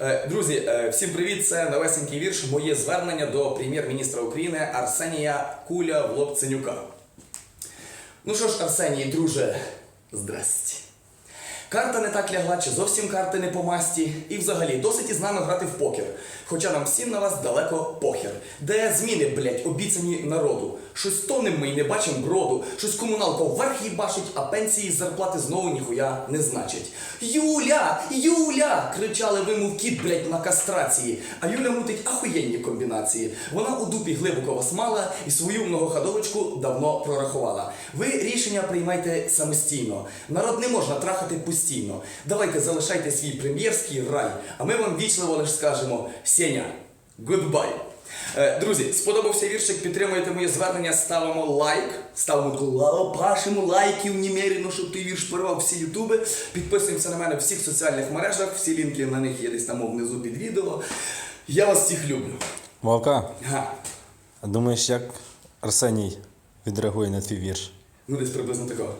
Е, Друзі, е, всім привіт! Це новесенький вірш. Моє звернення до прем'єр-міністра України Арсенія Куля Влобценюка. Ну що ж, Арсеній, друже, здрасті. Карта не так лягла, чи зовсім карти не по масті. І взагалі досить із нами грати в покер. Хоча нам всім на вас далеко похер. Де зміни, блять, обіцяні народу. Щось тонем ми й не бачим броду. Щось комуналка вверх їбашить, а пенсії зарплати знову ніхуя не значить. Юля! Юля! кричали ви, мов кіт, блять, на кастрації. А Юля мутить ахуєнні комбінації. Вона у дупі глибоко вас мала і свою многоходовочку давно прорахувала. Ви рішення приймайте самостійно. Народ не можна трахати постійно. Давайте залишайте свій прем'єрський рай, а ми вам вічливо лише скажемо Сеня, гудбай. Е, Друзі, сподобався віршик, підтримуєте моє звернення, ставимо лайк, ставимо таку пашемо лайків немерено, щоб той вірш порвав всі ютуби. Підписуємося на мене в всіх соціальних мережах, всі лінки на них є десь там внизу під відео. Я вас всіх люблю. Вовка, Га. а думаєш, як Арсеній відреагує на твій вірш? Ну десь приблизно такого.